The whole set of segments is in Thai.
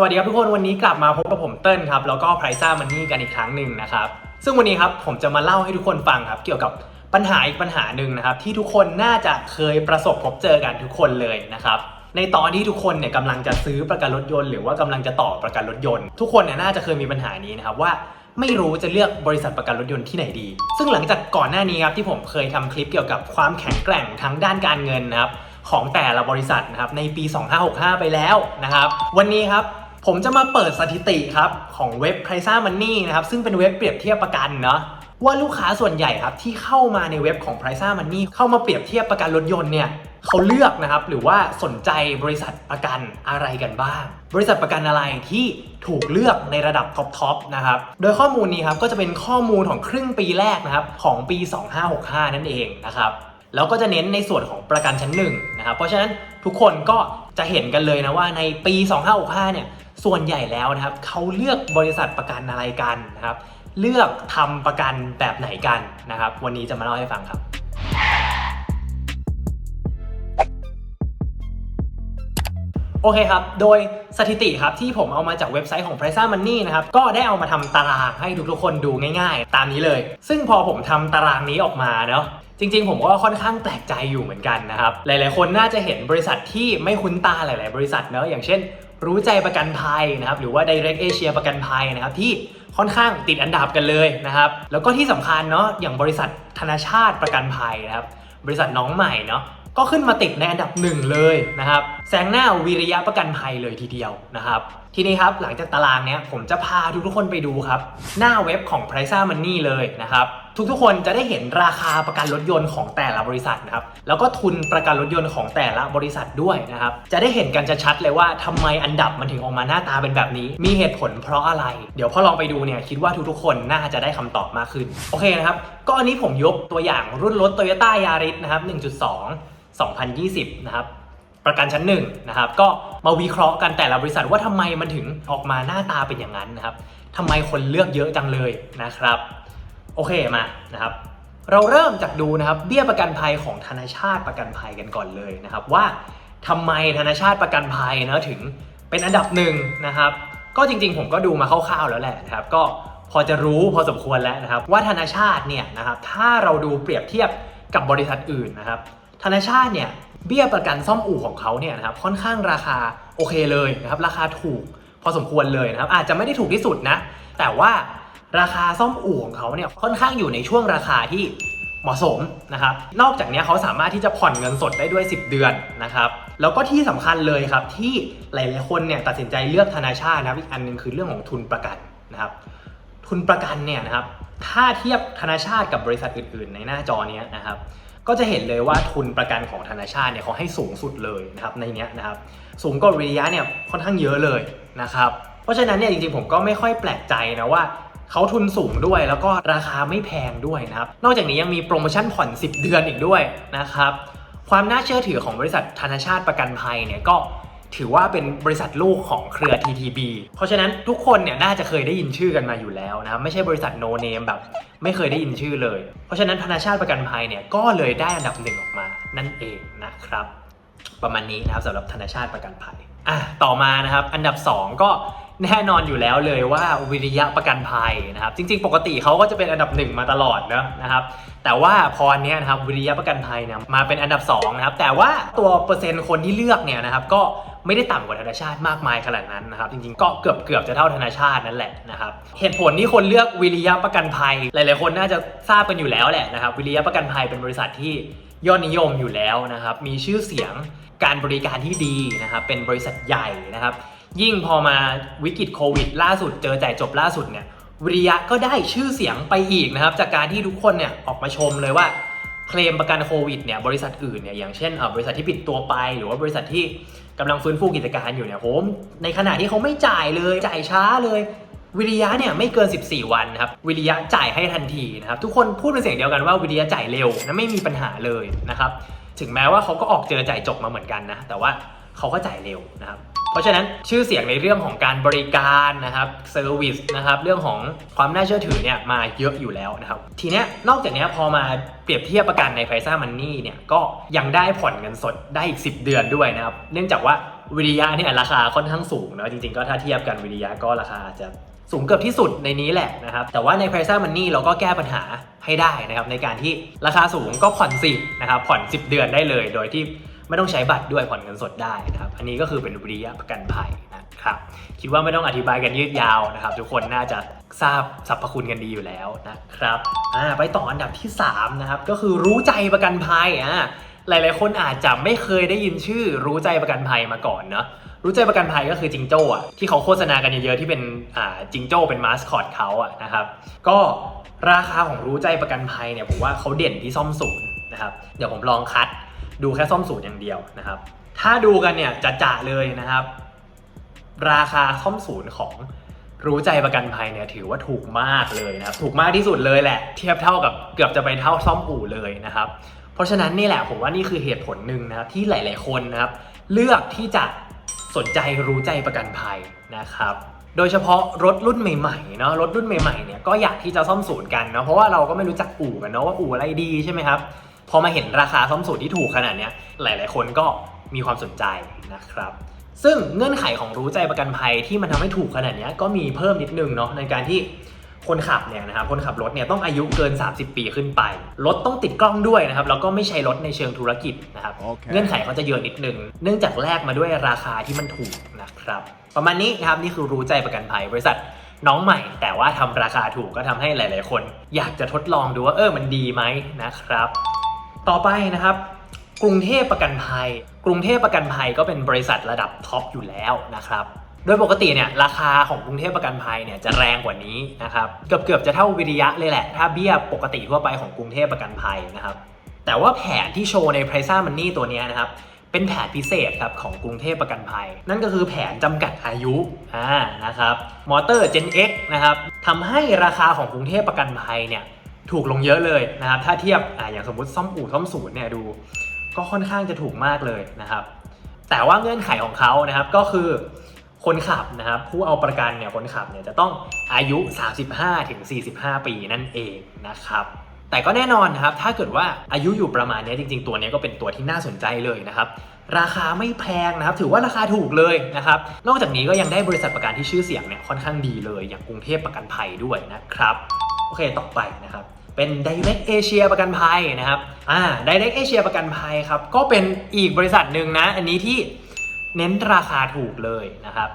สวัสดีครับทุกคนวันนี้กลับมาพบกับผมเติ้ลครับแล้วก็ไพรซ่ามันนี่กันอีกครั้งหนึ่งนะครับ ซึ่งวันนี้ครับผมจะมาเล่าให้ทุกคนฟังครับ เกี่ยวกับปัญหาอีกปัญหาหนึ่งนะครับ ที่ทุกคนน่าจะเคยประสบพบเจอกันทุกคนเลยนะครับในตอนที่ทุกคนเนี่ยกำลังจะซื้อประกันรถยนต์ หรือว่ากำลังจะต่อประกันรถยนต์ ทุกคนเนี่ยน่าจะเคยมีปัญหานี้นะครับว่าไม่รู้จะเลือกบริษัทประกันรถยนต์ที่ไหนดี ซึ่งหลังจากก่อนหน้านี้ครับที่ผมเคยทำคลิปเกี่ยวกับความแข็งแกร่งทางด้านการเงินนะครับของแต่ละบริษัทนะครับในปี 2565 ไปแล้วนะครับ วันนี้ครับ ผมจะมาเปิดสถิติครับของเว็บ p r i c e Money นะครับซึ่งเป็นเว็บเปรียบเทียบประกันเนาะว่าลูกค้าส่วนใหญ่ครับที่เข้ามาในเว็บของ p r i c e Money เข้ามาเปรียบเทียบประกันรถยนต์เนี่ยเขาเลือกนะครับหรือว่าสนใจบริษัทประกันอะไรกันบ้าง บริษัทประกันอะไรที่ถูกเลือกในระดับท็อปๆนะครับโดยข้อมูลนี้ครับก็จะเป็นข้อมูลของครึ่งปีแรกนะครับของปี 2565 นั่นเองนะครับแล้วก็จะเน้นในส่วนของประกันชั้นหนึ่งนะครับเพราะฉะนั้นทุกคนก็จะเห็นกันเลยนะว่าในปี 2565 เนี่ย ส่วนใหญ่แล้วนะครับเขาเลือกบริษัทประกันอะไรกันนะครับ เลือกทำประกันแบบไหนกันนะครับ วันนี้จะมาเล่าให้ฟังครับโอเคครับ โดยสถิติครับที่ผมเอามาจากเว็บไซต์ของ p r i c e Money นะครับ ก็ได้เอามาทำตารางให้ทุกๆคนดูง่ายๆ ตามนี้เลย ซึ่งพอผมทำตารางนี้ออกมาเนาะจริงๆ ผมก็ค่อนข้างแปลกใจอยู่เหมือนกันนะครับ หลายๆ คนน่าจะเห็นบริษัทที่ไม่คุ้นตาหลาย ๆ บริษัทเนาะอย่างเช่น รู้ใจประกันภัยนะครับหรือว่า Direct Asia ประกันภัยนะครับที่ค่อนข้างติดอันดับกันเลยนะครับแล้วก็ที่สำคัญเนาะอย่างบริษัทธนาชาติประกันภัยนะครับบริษัทน้องใหม่เนาะก็ขึ้นมาติดในอันดับหนึ่งเลยนะครับ แซงหน้าวิริยะประกันภัยเลยทีเดียวนะครับ ทีนี้ครับหลังจากตารางเนี้ยผมจะพาทุกๆคนไปดูครับ หน้าเว็บของ p r i c e Money เลยนะครับ ทุกๆคนจะได้เห็นราคาประกันรถยนต์ของแต่ละบริษัทนะครับ แล้วก็ทุนประกันรถยนต์ของแต่ละบริษัทด้วยนะครับ จะได้เห็นกันชัดเลยว่าทำไมอันดับมันถึงออกมาหน้าตาเป็นแบบนี้ มีเหตุผลเพราะอะไร เดี๋ยวพอลองไปดูเนี่ยคิดว่าทุกๆคนน่าจะได้คำตอบมากขึ้น โอเคนะครับ ก็อันนี้ผมยกตัวอย่างรุ่นรถ Toyota Yaris นะครับ 1.2 2020 นะครับ ประกันชั้นหนึ่งนะครับก็มาวิเคราะห์กันแต่ละบริษัทว่าทำไมมันถึงออกมาหน้าตาเป็นอย่างนั้นนะครับทำไมคนเลือกเยอะจังเลยนะครับ โอเคมานะครับ เราเริ่มจากดูนะครับเบี้ยประกันภัยของธนาชาติประกันภัยกันก่อนเลยนะครับ ว่าทำไมธนาชาติประกันภัยนะถึงเป็นอันดับหนึ่งนะครับ ก็จริงๆ ผมก็ดูมาคร่าวๆแล้วแหละนะครับ ก็พอจะรู้พอสมควรแล้วนะครับ ว่าธนาชาติเนี่ยนะครับถ้าเราดูเปรียบเทียบกับบริษัทอื่นนะครับธนาชาติเนี่ย เบี้ยประกันซ่อมอู่ของเขาเนี่ยนะครับค่อนข้างราคาโอเคเลยนะครับราคาถูกพอสมควรเลยนะครับอาจจะไม่ได้ถูกที่สุดนะ แต่ว่าราคาซ่อมอู่ของเขาเนี่ยค่อนข้างอยู่ในช่วงราคาที่เหมาะสมนะครับ นอกจากนี้เขาสามารถที่จะผ่อนเงินสดได้ด้วย 10 เดือนนะครับ แล้วก็ที่สำคัญเลยครับที่หลายๆคนเนี่ยตัดสินใจเลือกธนาชาตินะอีกอันหนึงคือเรื่องของทุนประกันนะครับ ทุนประกันเนี่ยนะครับถ้าเทียบธนาชาติกับบริษัทอื่น ๆ ในหน้าจอเนี้ยนะครับ ก็จะเห็นเลยว่าทุนประกันของธนาชาติเนี่ยเขาให้สูงสุดเลยนะครับในเนี้ยนะครับสูงกว่าวิริยะเนี่ยค่อนข้างเยอะเลยนะครับเพราะฉะนั้นเนี่ยจริงๆผมก็ไม่ค่อยแปลกใจนะว่าเขาทุนสูงด้วยแล้วก็ราคาไม่แพงด้วยนะครับ นอกจากนี้ยังมีโปรโมชั่นผ่อน 10 เดือนอีกด้วยนะครับ ความน่าเชื่อถือของบริษัทธนาชาติประกันภัยเนี่ยก็ ถือว่าเป็นบริษัทลูกของเครือ TTB เพราะฉะนั้นทุกคนเนี่ยน่าจะเคยได้ยินชื่อกันมาอยู่แล้วนะครับไม่ใช่บริษัทโนเนมแบบไม่เคยได้ยินชื่อเลย เพราะฉะนั้นธนาชาติประกันภัยเนี่ยก็เลยได้อันดับหนึ่งออกมานั่นเองนะครับ ประมาณนี้นะครับสำหรับธนาชาติประกันภัยอะต่อมานะครับ อันดับ 2 ก็แน่นอนอยู่แล้วเลยว่าวิริยะประกันภัยนะครับ จริง ๆ ปกติเขาก็จะเป็นอันดับหนึ่งมาตลอดเนะนะครับ แต่ว่าพออันเนี้ยนะครับวิริยะประกันภัยเนี่ยมาเป็นอันดับ2นะครับแต่ว่าตัวเปอร์เซ็นต์คนที่เลือกเนี่ยนะครับก็ ไม่ได้ต่ำกว่าธนาชาติมากมายขนาดนั้นนะครับจริงๆก็เกือบเกือบจะเท่าธนาชาตินั่นแหละนะครับเหตุผลที่คนเลือกวิริยะประกันภัย หลายๆ คนน่าจะทราบกันอยู่แล้วแหละนะครับวิริยะประกันภัยเป็นบริษัทที่ยอดนิยมอยู่แล้วนะครับมีชื่อเสียงการบริการที่ดีนะครับเป็นบริษัทใหญ่นะครับยิ่งพอมาวิกฤตโควิด ล่าสุดเจอจ่ายจบล่าสุดเนี่ยวิริยะก็ได้ชื่อเสียงไปอีกนะครับจากการที่ทุกคนเนี่ยออกมาชมเลยว่า เคลมประกันโควิดเนี่ยบริษัทอื่นเนี่ยอย่างเช่นบริษัทที่ปิดตัวไป หรือว่าบริษัทที่กำลังฟื้นฟูกิจการอยู่เนี่ยโหมในขณะที่เขาไม่จ่ายเลยจ่ายช้าเลยวิริยะเนี่ยไม่เกิน 14 วันนะครับวิริยะจ่ายให้ทันทีนะครับทุกคนพูดเป็นเสียงเดียวกันว่าวิริยะจ่ายเร็วนะไม่มีปัญหาเลยนะครับถึงแม้ว่าเขาก็ออกเจอจ่ายจบมาเหมือนกันนะแต่ว่าเขาก็จ่ายเร็วนะครับ เพราะฉะนั้นชื่อเสียงในเรื่องของการบริการนะครับเซอร์วิสนะครับเรื่องของความน่าเชื่อถือเนี่ยมาเยอะอยู่แล้วนะครับทีเนี้ยนอกจากเนี้ยพอมาเปรียบเทียบประกันในไพซ่ามันนี่เนี่ยก็ยังได้ผ่อนเงินสดได้อีก 10 เดือนด้วยนะครับเนื่องจากว่าวิริยะเนี่ยราคาค่อนข้างสูงเนะจริงๆก็ถ้าเทียบกันวิริยะก็ราคาอาจจะสูงเกือบที่สุดในนี้แหละนะครับ แต่ว่าใน p r i c e Money เราก็แก้ปัญหาให้ได้นะครับ ในการที่ราคาสูงก็ผ่อนสินะครับผ่อน 10 เดือนได้เลย โดยที่ ไม่ต้องใช้บัตรด้วยผ่อนเงินสดได้นะครับ อันนี้ก็คือเป็นวิริยะประกันภัยนะครับ คิดว่าไม่ต้องอธิบายกันยืดยาวนะครับ ทุกคนน่าจะทราบสรรพคุณกันดีอยู่แล้วนะครับอ่าไปต่ออันดับที่3นะครับก็คือรู้ใจประกันภัยอ่าหลาย ๆ คนอาจจะไม่เคยได้ยินชื่อรู้ใจประกันภัยมาก่อนเนาะรู้ใจประกันภัยก็คือจิงโจ้อะที่เขาโฆษณากันเยอะๆที่เป็นอ่าจิงโจ้เป็นมาสคอตเขาอะนะครับก็ราคาของรู้ใจประกันภัยเนี่ยผมว่าเขาเด่นที่ซ่อมศูนย์นะครับเดี๋ยวผมลองคัด ดูแค่ซ่อมศูนย์อย่างเดียวนะครับ ถ้าดูกันเนี่ยจะจะๆเลยนะครับ ราคาซ่อมศูนย์ของรู้ใจประกันภัยเนี่ยถือว่าถูกมากเลยนะครับ ถูกมากที่สุดเลยแหละ เทียบเท่ากับเกือบจะไปเท่าซ่อมอู่เลยนะครับ เพราะฉะนั้นนี่แหละผมว่านี่คือเหตุผลหนึ่งนะครับที่หลาย ๆ คนนะครับ เลือกที่จะสนใจรู้ใจประกันภัยนะครับโดยเฉพาะรถรุ่นใหม่ๆเนาะรถรุ่นใหม่ๆเนี่ยก็อยากที่จะซ่อมศูนย์กันเนาะเพราะว่าเราก็ไม่รู้จักอู่กันเนาะว่าอู่อะไรดีใช่ไหมครับ พอมาเห็นราคาซ่อมศูนย์ที่ถูกขนาดเนี้ยหลาย ๆ คนก็มีความสนใจนะครับ ซึ่งเงื่อนไขของรู้ใจประกันภัยที่มันทำให้ถูกขนาดเนี้ยก็มีเพิ่มนิดนึงเนาะในการที่คนขับเนี่ยนะครับคนขับรถเนี่ยต้องอายุเกิน 30 ปีขึ้นไป รถต้องติดกล้องด้วยนะครับแล้วก็ไม่ใช่รถในเชิงธุรกิจนะครับโอเคเงื่อนไขเขาจะเยอะนิดนึง เนื่องจากแลกมาด้วยราคาที่มันถูกนะครับ ประมาณนี้นะครับนี่คือรู้ใจประกันภัยบริษัทน้องใหม่ แต่ว่าทำราคาถูกก็ทำให้หลาย ๆ คน อยากจะทดลองดูว่าเออมันดีไหมนะครับ ต่อไปนะครับกรุงเทพประกันภัย กรุงเทพประกันภัยก็เป็นบริษัทระดับท็อปอยู่แล้วนะครับ โดยปกติเนี่ยราคาของกรุงเทพประกันภัยเนี่ยจะแรงกว่านี้นะครับเกือบเกือบๆจะเท่าวิริยะเลยแหละ ถ้าเบี้ยปกติทั่วไปของกรุงเทพประกันภัยนะครับ แต่ว่าแผนที่โชว์ใน p r i c e Money ตัวนี้นะครับเป็นแผนพิเศษครับของกรุงเทพประกันภัย นั่นก็คือแผนจำกัดอายุอ่านะครับมอเตอร์ Gen X นะครับทำให้ราคาของกรุงเทพประกันภัยเนี่ย ถูกลงเยอะเลยนะครับถ้าเทียบอ่าอย่างสมมติซ่อมอู่ซ่อมศูนย์เนี่ยดู ก็ค่อนข้างจะถูกมากเลยนะครับ แต่ว่าเงื่อนไขของเขานะครับก็คือคนขับนะครับผู้เอาประกันเนี่ยคนขับเนี่ยจะต้องอายุ 35ถึง45 ปีนั่นเองนะครับแต่ก็แน่นอนนะครับ ถ้าเกิดว่าอายุอยู่ประมาณนี้จริง ๆ ตัวนี้ก็เป็นตัวที่น่าสนใจเลยนะครับ ราคาไม่แพงนะครับ ถือว่าราคาถูกเลยนะครับ นอกจากนี้ก็ยังได้บริษัทประกันที่ชื่อเสียงเนี่ยค่อนข้างดีเลย อย่างกรุงเทพประกันภัยด้วยนะครับ โอเค ต่อไปนะครับ เป็น Direct Asia ประกันภัยนะครับอ่า Direct Asia ประกันภัยครับก็เป็นอีกบริษัทหนึ่งนะ อันนี้ที่เน้นราคาถูกเลยนะครับ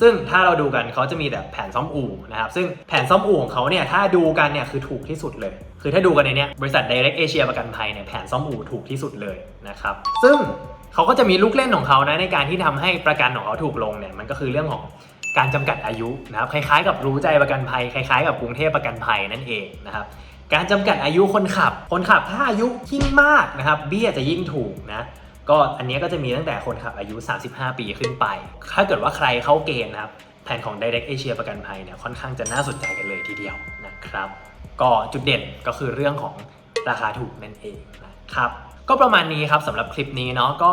ซึ่งถ้าเราดูกันเขาจะมีแบบแผนซ่อมอู่นะครับซึ่งแผนซ่อมอู่ของเขาเนี่ยถ้าดูกันเนี่ยคือถูกที่สุดเลย คือถ้าดูกันในเนี้ยบริษัท Direct Asia ประกันภัยเนี่ยแผนซ่อมอู่ถูกที่สุดเลยนะครับซึ่งเขาก็จะมีลูกเล่นของเขานะในการที่ทำให้ประกันของเขาถูกลงเนี่ยมันก็คือเรื่องของการจำกัดอายุนะครับคล้ายๆ กับรู้ใจประกันภัยคล้ายๆ กับกรุงเทพประกันภัยนั่นเองนะครับ การจำกัดอายุคนขับ คนขับถ้าอายุยิ่งมากนะครับ เบี้ยจะยิ่งถูกนะก็อันนี้ก็จะมีตั้งแต่คนขับอายุ 35 ปีขึ้นไป ถ้าเกิดว่าใครเข้าเกณฑ์นะครับ แผนของ Direct Asia ประกันภัยเนี่ยค่อนข้างจะน่าสนใจกันเลยทีเดียวนะครับ ก็จุดเด่นก็คือเรื่องของราคาถูกนั่นเองนะครับ ก็ประมาณนี้ครับสำหรับคลิปนี้เนาะก็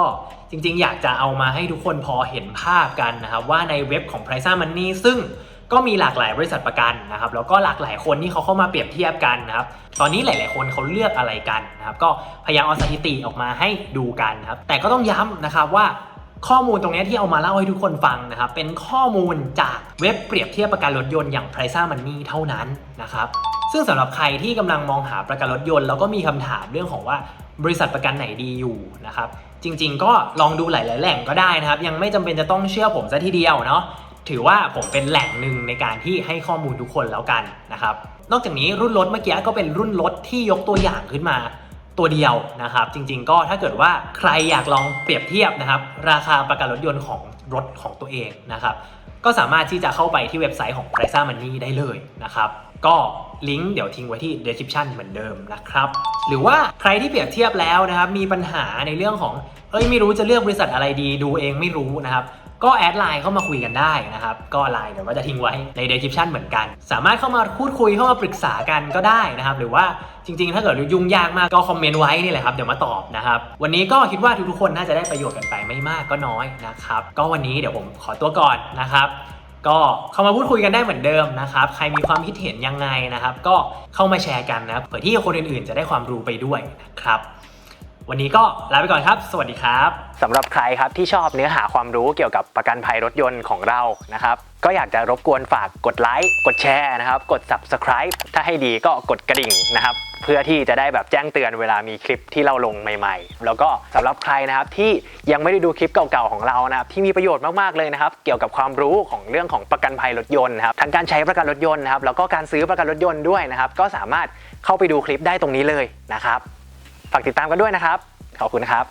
จริงๆ อยากจะเอามาให้ทุกคนพอเห็นภาพกันนะครับ ว่าในเว็บของ p r i c e Money ซึ่ง ก็มีหลากหลายบริษัทประกันนะครับแล้วก็หลากหลายคนที่เขาเข้ามาเปรียบเทียบกันนะครับตอนนี้หลาย ๆ คนเขาเลือกอะไรกันนะครับก็พยายามเอาสถิติออกมาให้ดูกันนะครับแต่ก็ต้องย้ำนะครับว่าข้อมูลตรงนี้ที่เอามาเล่าให้ทุกคนฟังนะครับ เป็นข้อมูลจากเว็บเปรียบเทียบประกันรถยนต์อย่าง p r i c e Money เท่านั้นนะครับ ซึ่งสำหรับใครที่กำลังมองหาประกันรถยนต์ แล้วก็มีคำถามเรื่องของว่าบริษัทประกันไหนดีอยู่นะครับ จริง ๆ ก็ลองดูหลาย ๆ แหล่งก็ได้นะครับ ยังไม่จำเป็นจะต้องเชื่อผมซะทีเดียวเนาะ ถือว่าผมเป็นแหล่งหนึ่งในการที่ให้ข้อมูลทุกคนแล้วกันนะครับ นอกจากนี้รุ่นรถเมื่อกี้ก็เป็นรุ่นรถที่ยกตัวอย่างขึ้นมาตัวเดียวนะครับ จริงๆก็ถ้าเกิดว่าใครอยากลองเปรียบเทียบนะครับ ราคาประกันรถยนต์ของรถของตัวเองนะครับ ก็สามารถที่จะเข้าไปที่เว็บไซต์ของ p r i c e Money ได้เลยนะครับ ก็ลิงก์เดี๋ยวทิ้งไว้ที่ description เหมือนเดิมนะครับ หรือว่าใครที่เปรียบเทียบแล้วนะครับ มีปัญหาในเรื่องของ เอ้ยไม่รู้จะเลือกบริษัทอะไรดีดูเองไม่รู้นะครับ ก็แอดไลน์เข้ามาคุยกันได้นะครับ ก็ไลน์เดี๋ยวก็จะทิ้งไว้ใน description เหมือนกัน สามารถเข้ามาพูดคุยเข้ามาปรึกษากันก็ได้นะครับ หรือว่าจริง ๆ ถ้าเกิดยุ่งยากมากก็คอมเมนต์ไว้นี่แหละครับเดี๋ยวมาตอบนะครับวันนี้ก็คิดว่าทุกๆคนน่าจะได้ประโยชน์กันไปไม่มากก็น้อยนะครับก็วันนี้เดี๋ยวผมขอตัวก่อนนะครับก็เข้ามาพูดคุยกันได้เหมือนเดิมนะครับ ใครมีความคิดเห็นยังไงนะครับ ก็เข้ามาแชร์กันนะเผื่อที่คนอื่นๆ จะได้ความรู้ไปด้วยนะครับ วันนี้ก็ลาไปก่อนครับ สวัสดีครับสำหรับใครครับที่ชอบเนื้อหาความรู้เกี่ยวกับประกันภัยรถยนต์ของเรานะครับ ก็อยากจะรบกวนฝากกดไลค์กดแชร์นะครับ กด subscribe ถ้าให้ดีก็กดกระดิ่งนะครับ เพื่อที่จะได้แบบแจ้งเตือนเวลามีคลิปที่เราลงใหม่ ๆ แล้วก็สำหรับใครนะครับที่ยังไม่ได้ดูคลิปเก่าๆของเรานะครับที่มีประโยชน์มากๆเลยนะครับ เกี่ยวกับความรู้ของเรื่องของประกันภัยรถยนต์นะครับทั้งการใช้ประกันรถยนต์นะครับแล้วก็การซื้อประกันรถยนต์ด้วยนะครับ ก็สามารถเข้าไปดูคลิปได้ตรงนี้เลยนะครับ ฝากติดตามกันด้วยนะครับ ขอบคุณนะครับ